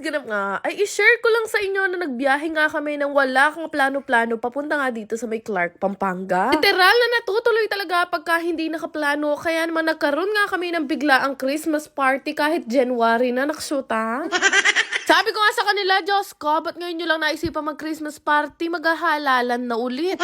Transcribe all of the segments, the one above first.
ganap nga, ay i-share ko lang sa inyo na nagbiyahe nga kami nang wala kang plano-plano papunta nga dito sa may Clark, Pampanga. Literal na natutuloy talaga pagka hindi nakaplano, kaya naman nagkaroon nga kami ng biglaang Christmas party kahit January na naksyuta. Sabi ko nga sa kanila, Diyos ko, ba't ngayon nyo lang naisipan mag-Christmas party? Maghahalalan na ulit.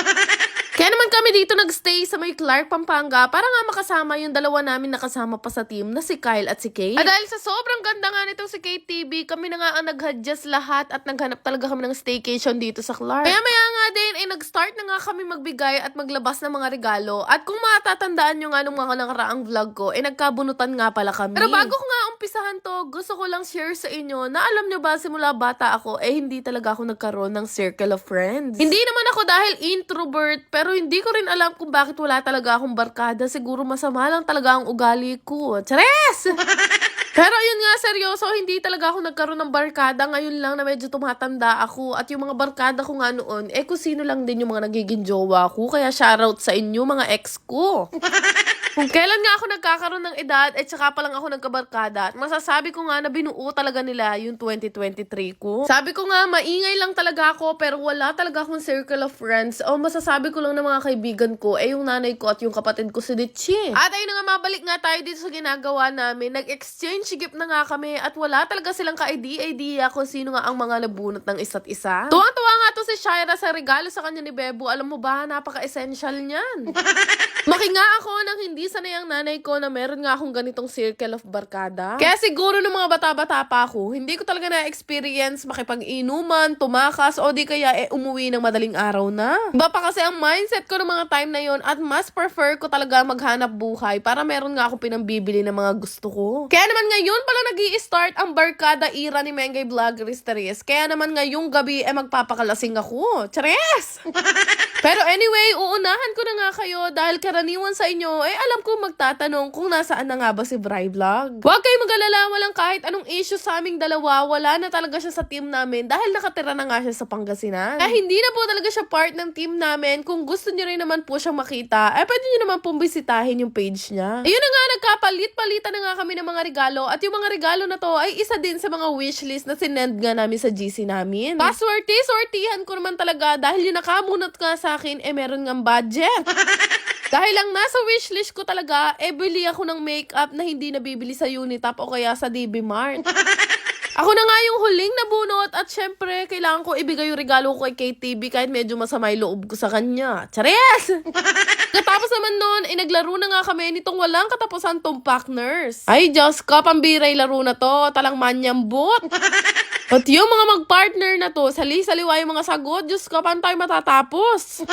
Kaya naman kami dito nagstay sa may Clark, Pampanga para nga makasama yung dalawa namin nakasama pa sa team na si Kyle at si Kate. At dahil sa sobrang ganda nga nitong si Kate TV, kami na nga ang nag-adjust lahat at naghanap talaga kami ng staycation dito sa Clark. Kaya maya nga din, eh, nag-start na nga kami magbigay at maglabas ng mga regalo. At kung matatandaan nyo nga nung mga nakaraang vlog ko, eh nagkabunutan nga pala kami. Pero bago ko nga umpisahan to, gusto ko lang share sa inyo na alam nyo ba, simula bata ako, eh hindi talaga ako nagkaroon ng circle of friends. Hindi naman ako dahil introvert, pero hindi ko rin alam kung bakit wala talaga akong barkada. Siguro masama lang talaga ang ugali ko. Chares! Pero yun nga, seryoso, hindi talaga ako nagkaroon ng barkada. Ngayon lang na medyo tumatanda ako. At yung mga barkada ko nga noon, eh kung sino lang din yung mga nagiging jowa ko. Kaya shoutout sa inyo, mga ex ko. Kung kailan nga ako nagkakaroon ng edad, at saka pa lang ako nagkabarkada, masasabi ko nga na binuo talaga nila yung 2023 ko. Sabi ko nga, maingay lang talaga ako, pero wala talaga akong circle of friends. O masasabi ko lang ng mga kaibigan ko, eh yung nanay ko at yung kapatid ko si Ditchi. At ayun nga, mabalik nga tayo dito sa ginagawa namin. Nag-exchange gift na nga kami, at wala talaga silang ka-idea-idea kung sino nga ang mga nabunot ng isa't isa. Tuwang-tuwa nga to si Shaira sa regalo sa kanya ni Bebo. Alam mo ba, napaka-essential niyan. Maki nga ako nang hindi sanay ang nanay ko na meron nga akong ganitong circle of barkada. Kaya siguro nung mga bata-bata pa ako, hindi ko talaga na-experience makipag-inuman, tumakas, o di kaya eh umuwi ng madaling araw na. Iba pa kasi ang mindset ko ng mga time na yon at mas prefer ko talaga maghanap buhay para meron nga ako pinambibili ng mga gusto ko. Kaya naman ngayon pala nag start ang barkada era ni Mengay Vloggeries Teres. Kaya naman ngayong gabi eh magpapakalasing ako. Chares! Pero anyway, uunahan ko na nga kayo dahil karaniwan sa inyo, eh alam ko magtatanong kung nasaan na nga ba si Bri Vlog. Huwag kayong mag-alala, walang kahit anong issue sa aming dalawa, wala na talaga siya sa team namin dahil nakatira na nga siya sa Pangasinan. Eh hindi na po talaga siya part ng team namin. Kung gusto niyo rin naman po siyang makita, eh pwede niyo naman pong bisitahin yung page niya. Ayun na nga, nagkapalit-palitan na nga kami ng mga regalo at yung mga regalo na to ay isa din sa mga wishlist na sinend nga namin sa GC namin. Paswerte, sortihan ko naman talaga dahil yung nakamunot nga sa akin, eh meron nga budget. Dahil lang nasa wishlist ko talaga, eh bili ako ng makeup na hindi nabibili sa Unitap o kaya sa DB Mart. Ako na nga yung huling nabunot at syempre, kailangan ko ibigay yung regalo ko kay KTV kahit medyo masama yung loob ko sa kanya. Chares! Katapos naman nun, eh naglaro na nga kami nitong walang katapusan tong partners. Ay, Diyos ko, pambiray laro na to. Talang manyambot. At yung mga mag-partner na to, sali-saliwa yung mga sagot. Diyos ko, paano tayo matatapos?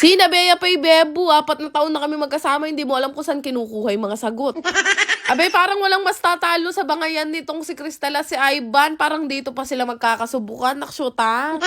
Sina Bea Pay Bebu, apat na taon na kami magkasama, hindi mo alam kung saan kinukuha yung mga sagot. Abay, parang walang mas tatalo sa bangayan nitong si Cristela, si Ivan. Parang dito pa sila magkakasubukan. Naksyuta.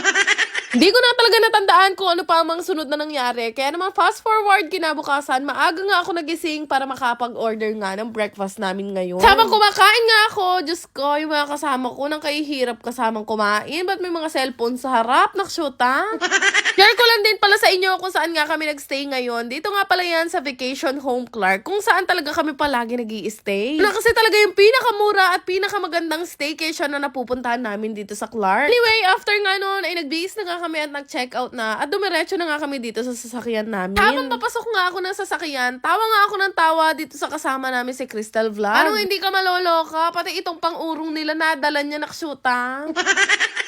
Hindi ko na talaga natandaan kung ano pa ang mga sunod na nangyari. Kaya naman fast forward kinabukasan, maaga nga ako nagising para makapag-order nga ng breakfast namin ngayon. Sabang kumakain nga ako, Diyos ko, yung mga kasama ko nang kahihirap kasamang kumain. Ba't may mga cellphone sa harap? Nakshuta? Share ko lang din pala sa inyo kung saan nga kami nagstay ngayon. Dito nga pala yan sa Vacation Home Clark, kung saan talaga kami palagi nag stay Na kasi talaga yung pinakamura at pinakamagandang staycation na napupuntahan namin dito sa Clark. Anyway, after nga noon, ay nagbihis na nga kami at nag-check out na at dumiretso na nga kami dito sa sasakyan namin. Habang papasok nga ako ng sasakyan, tawa nga ako ng tawa dito sa kasama namin si Crystal Vlog. Ano hindi ka maloloka? Pati itong pang-urong nila nadala niya naksyuta.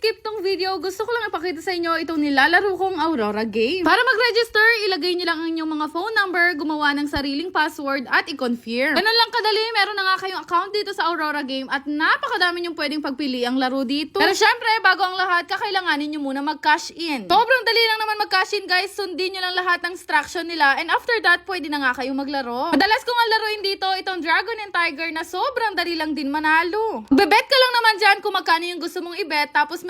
I-skip tong video, gusto ko lang ipakita sa inyo itong nilalaro kong Aurora game. Para mag-register, ilagay nyo lang ang inyong mga phone number, gumawa ng sariling password at i-confirm. Ganun lang kadali, meron na nga kayong account dito sa Aurora game at napakadami nyong pwedeng pagpili ang laro dito. Pero syempre, bago ang lahat, kakailanganin nyo muna mag-cash in. Sobrang dali lang naman mag-cash in guys, sundin nyo lang lahat ng instruction nila and after that, pwede na nga kayong maglaro. Madalas kong ang laruin dito, itong Dragon and Tiger na sobrang dali lang din manalo. Bebet ka lang naman dyan kung magkano yung gusto mong ibet, tapos